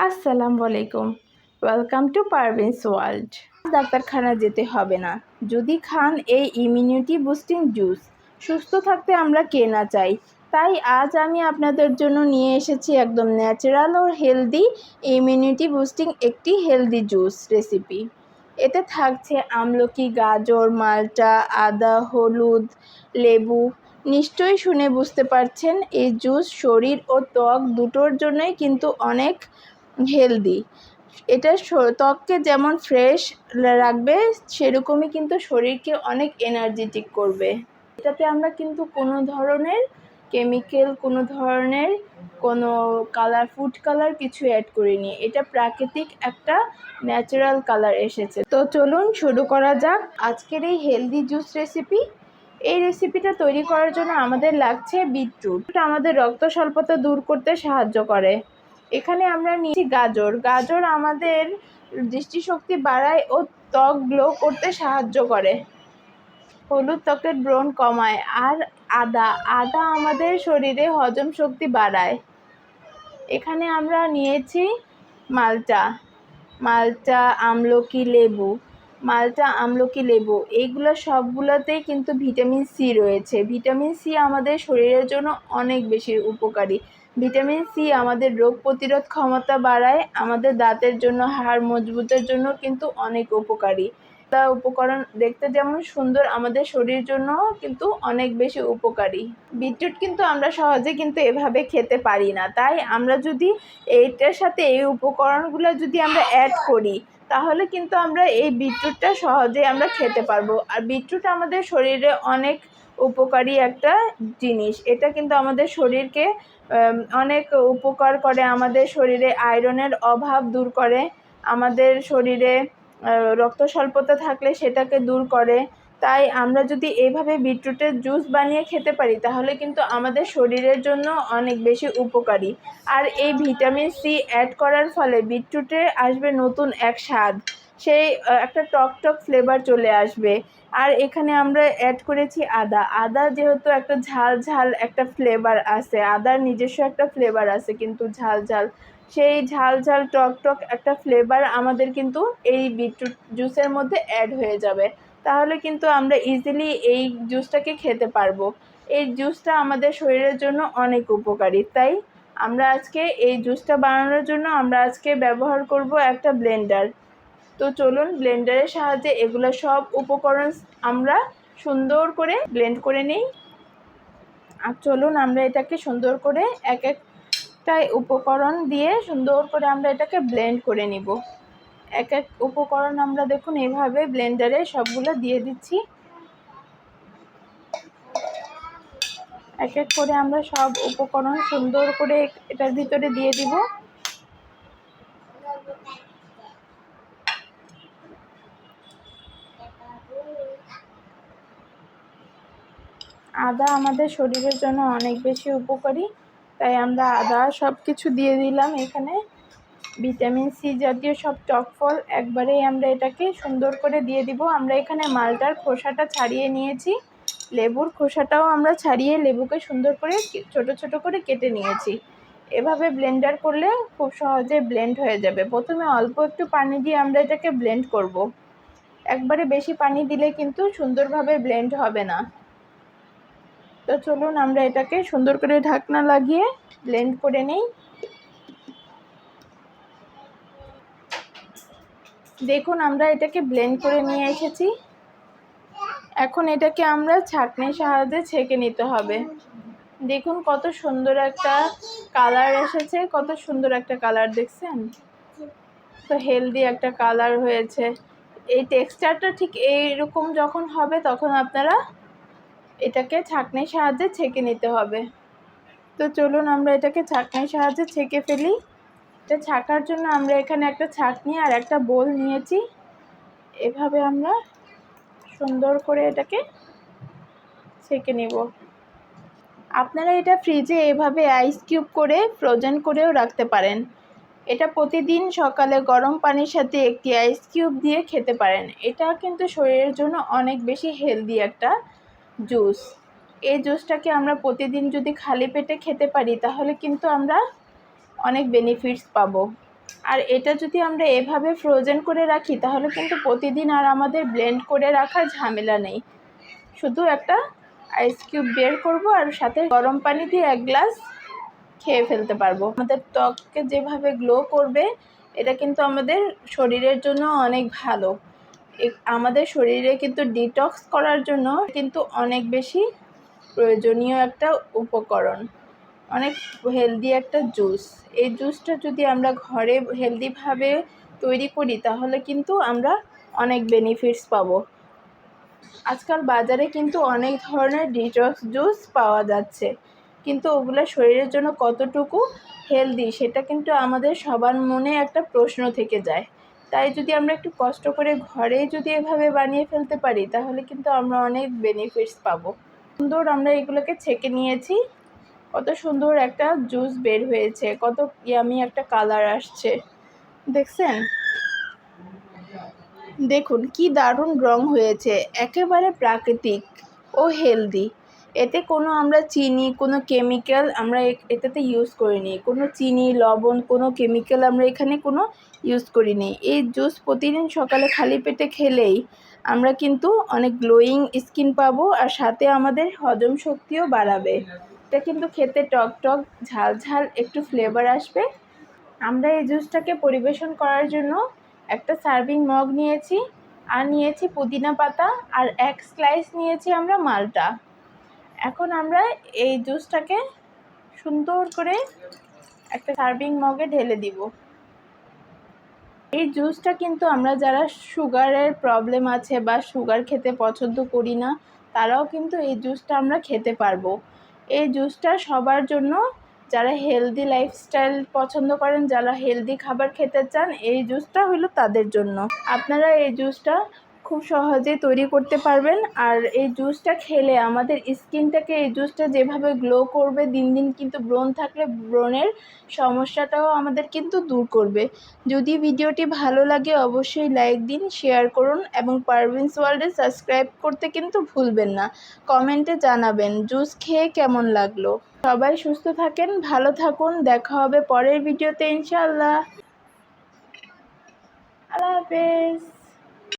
আসসালামু আলাইকুম। Welcome to Parveen's world ডাক্তারখানা যেতে হবে না। যদি খান এই ইমিউনিটি বুস্টিং জুস সুস্থ থাকতে আমরা কে না চাই? তাই আজ আমি আপনাদের জন্য নিয়ে এসেছি একদম ন্যাচারাল ও হেলদি ইমিউনিটি বুস্টিং একটি হেলদি জুস রেসিপি এতে থাকছে আমলকি, গাজর, মালটা, আদা, হলুদ, লেবু। নিশ্চয়ই শুনে বুঝতে পারছেন, এই জুস শরীর ও ত্বক দুটোর জন্যই কিন্তু অনেক হেলদি এটা ত্বককে যেমন ফ্রেশ রাখবে, সেরকমই কিন্তু শরীরকে অনেক এনার্জেটিক করবে। এটাতে আমরা কিন্তু কোনো ধরনের কেমিক্যাল কোনো ধরনের কোনো কালার ফুড কালার কিছু অ্যাড করিনি। এটা প্রাকৃতিক একটা ন্যাচারাল কালার এসেছে। তো চলুন শুরু করা যাক আজকের এই হেলদি জুস রেসিপি এই রেসিপিটা তৈরি করার জন্য আমাদের লাগছে বিটরুট আমাদের রক্ত স্বল্পতা দূর করতে সাহায্য করে। এখানে আমরা নিয়েছি গাজর। গাজর আমাদের দৃষ্টিশক্তি বাড়ায় ও ত্বক গ্লো করতে সাহায্য করে। হলুদ ত্বকের ব্রণ কমায় আর আদা আদা আমাদের শরীরে হজম শক্তি বাড়ায়। এখানে আমরা নিয়েছি মালটা মালটা আমলকি, লেবু। মালটা আমলকি লেবু এইগুলো সবগুলোতেই কিন্তু ভিটামিন সি রয়েছে। ভিটামিন সি আমাদের শরীরের জন্য অনেক বেশি উপকারী। ভিটামিন সি আমাদের রোগ প্রতিরোধ ক্ষমতা বাড়ায়, আমাদের দাঁতের জন্য, হাড় মজবুতের জন্য কিন্তু অনেক উপকারী। তা উপকরণ দেখতে যেমন সুন্দর, আমাদের শরীর জন্য কিন্তু অনেক বেশি উপকারী। বিটরুট কিন্তু আমরা সহজে কিন্তু এভাবে খেতে পারি না। তাই আমরা যদি এইটার সাথে এই উপকরণগুলো যদি আমরা অ্যাড করি তাহলে কিন্তু আমরা এই বিটরুটটা সহজেই আমরা খেতে পারব। আর বিটরুট আমাদের শরীরে অনেক উপকারী একটা জিনিস। এটা কিন্তু আমাদের শরীরকে অনেক উপকার করে। আমাদের শরীরে আয়রনের অভাব দূর করে। আমাদের শরীরে রক্ত স্বল্পতা থাকলে সেটাকে দূর করে। তাই আমরা যদি এইভাবে বিটরুটের জুস বানিয়ে খেতে পারি, তাহলে কিন্তু আমাদের শরীরের জন্য অনেক বেশি উপকারী। আর এই ভিটামিন সি অ্যাড করার ফলে বিটরুটে আসবে নতুন এক স্বাদ। সেই একটা টক টক ফ্লেভার চলে আসবে। আর এখানে আমরা অ্যাড করেছি আদা। আদা যেহেতু একটা ঝাল ঝাল একটা ফ্লেভার আছে, আদার নিজস্ব একটা ফ্লেভার আছে, কিন্তু ঝাল ঝাল, সেই ঝাল ঝাল, টক টক একটা ফ্লেভার আমাদের কিন্তু এই বিটরুট জুসের মধ্যে অ্যাড হয়ে যাবে। তাহলে কিন্তু আমরা ইজিলি এই জুসটাকে খেতে পারব। এই জুসটা আমাদের শরীরের জন্য অনেক উপকারী, তাই আমরা আজকে এই জুসটা বানানোর জন্য আমরা আজকে ব্যবহার করব একটা ব্লেন্ডার তো চলুন ব্লেন্ডারের সাহায্যে এগুলো সব উপকরণ আমরা সুন্দর করে ব্লেন্ড করে নিই। আর চলুন আমরা এটাকে সুন্দর করে এক একটা উপকরণ দিয়ে সুন্দর করে আমরা এটাকে ব্লেন্ড করে নিব। এক এক উপকরণ আমরা দেখুন এইভাবে ব্লেন্ডারে সবগুলো দিয়ে দিচ্ছি। এক এক করে আমরা সব উপকরণ সুন্দর করে এটার ভিতরে দিয়ে দিব। আদা আমাদের শরীরের জন্য অনেক বেশি উপকারী, তাই আমরা আদা সব কিছু দিয়ে দিলাম এখানে। ভিটামিন সি জাতীয় সব টক ফল একবারেই আমরা এটাকে সুন্দর করে দিয়ে দিব। আমরা এখানে মালটার খোসাটা ছাড়িয়ে নিয়েছি। লেবুর খোসাটাও আমরা ছাড়িয়ে লেবুকে সুন্দর করে ছোট ছোট করে কেটে নিয়েছি। এভাবে ব্লেন্ডার করলে খুব সহজে ব্লেন্ড হয়ে যাবে। প্রথমে অল্প একটু পানি দিয়ে আমরা এটাকে ব্লেন্ড করব। একবারে বেশি পানি দিলে কিন্তু সুন্দরভাবে ব্লেন্ড হবে না। তো চলুন আমরা এটাকে সুন্দর করে ঢাকনা লাগিয়ে ব্লেন্ড করে নেই। দেখুন, আমরা এটাকে ব্লেন্ড করে নিয়ে এসেছি। এখন এটাকে আমরা ছাঁকনির সাহায্যে ছেঁকে নিতে হবে। দেখুন, কত সুন্দর একটা কালার এসেছে, কত সুন্দর একটা কালার দেখছেন? তো হেলদি একটা কালার হয়েছে। এই টেক্সচারটা ঠিক এইরকম যখন হবে, তখন আপনারা এটাকে ছাঁকনির সাহায্যে ছেঁকে নিতে হবে। তো চলুন, আমরা এটাকে ছাঁকনির সাহায্যে ছেঁকে ফেলি। এটা ছাঁকার জন্য আমরা এখানে একটা ছাঁকনি আর একটা বোল নিয়েছি। এভাবে আমরা সুন্দর করে এটাকে ছেঁকে নেব। আপনারা এটা ফ্রিজে এভাবে আইস কিউব করে ফ্রোজেন করেও রাখতে পারেন। এটা প্রতিদিন সকালে গরম পানির সাথে একটি আইস কিউব দিয়ে খেতে পারেন। এটা কিন্তু শরীরের জন্য অনেক বেশি হেলদি একটা জুস এই জুসটাকে আমরা প্রতিদিন যদি খালি পেটে খেতে পারি, তাহলে কিন্তু আমরা অনেক বেনিফিটস পাবো। আর এটা যদি আমরা এভাবে ফ্রোজেন করে রাখি, তাহলে কিন্তু প্রতিদিন আর আমাদের ব্লেন্ড করে রাখার ঝামেলা নেই। শুধু একটা আইস কিউব বের করব আর সাথে গরম পানি দিয়ে এক গ্লাস খেয়ে ফেলতে পারব। আমাদের ত্বককে যেভাবে গ্লো করবে, এটা কিন্তু আমাদের শরীরের জন্য অনেক ভালো। আমাদের শরীরে কিন্তু ডিটক্স করার জন্য কিন্তু অনেক বেশি প্রয়োজনীয় একটা উপকরণ। অনেক হেলদি একটা জুস এই জুসটা যদি আমরা ঘরে হেলদিভাবে তৈরি করি, তাহলে কিন্তু আমরা অনেক বেনিফিটস পাবো। আজকাল বাজারে কিন্তু অনেক ধরনের ডিটক্স জুস পাওয়া যাচ্ছে। কিন্তু ওগুলো শরীরের জন্য কতটুকু হেলদি সেটা কিন্তু আমাদের সবার মনে একটা প্রশ্ন থেকে যায়। তাই যদি আমরা একটু কষ্ট করে ঘরেই যদি এভাবে বানিয়ে ফেলতে পারি, তাহলে কিন্তু আমরা অনেক বেনিফিটস পাবো। সুন্দর আমরা এগুলোকে ছেঁকে নিয়েছি। কত সুন্দর একটা জুস বের হয়েছে, কত ইয়ামি একটা কালার আসছে। দেখছেন? দেখুন, কি দারুণ রং হয়েছে, একেবারে প্রাকৃতিক ও হেলদি এতে কোনো আমরা চিনি, কোনো কেমিক্যাল আমরা এটাতে ইউজ করিনি, কোনো চিনি, লবণ, কোনো কেমিক্যাল আমরা এখানে কোনো ইউজ করিনি। এই জুস প্রতিদিন সকালে খালি পেটে খেলেই আমরা কিন্তু অনেক গ্লোয়িং স্কিন পাবো আর সাথে আমাদের হজম শক্তিও বাড়াবে। এটা কিন্তু খেতে টক টক, ঝাল ঝাল, একটু ফ্লেভার আসবে। আমরা এই জুসটাকে পরিবেশন করার জন্য একটা সার্ভিং মগ নিয়েছি, আর নিয়েছি পুদিনা পাতা, আর এক স্লাইস নিয়েছি আমরা মালটা। এখন আমরা এই জুসটাকে সুন্দর করে একটা সার্ভিং মগে ঢেলে দিব। এই জুসটা কিন্তু আমরা যারা সুগারের প্রবলেম আছে বা সুগার খেতে পছন্দ করি না, তারাও কিন্তু এই জুসটা আমরা খেতে পারব। এই জুসটা সবার জন্য। যারা হেলদি লাইফস্টাইল পছন্দ করেন, যারা হেলদি খাবার খেতে চান, এই জুসটা হলো তাদের জন্য। আপনারা এই জুসটা খুব সহজে তৈরি করতে পারবেন। আর এই জুসটা খেলে আমাদের স্কিনটাকে এই জুসটা যেভাবে গ্লো করবে, দিন দিন কিন্তু ব্রণ থাকলে ব্রণের সমস্যাটাও আমাদের কিন্তু দূর করবে। যদি ভিডিওটি ভালো লাগে অবশ্যই লাইক দিন শেয়ার করুন এবং পারভিন্স ওয়ার্ল্ডে সাবস্ক্রাইব করতে কিন্তু ভুলবেন না। কমেন্টে জানাবেন জুস খেয়ে কেমন লাগল? সবাই সুস্থ থাকেন, ভালো থাকুন, দেখা হবে পরের ভিডিওতে ইনশাল্লাহ আল্লাহ হাফেজ।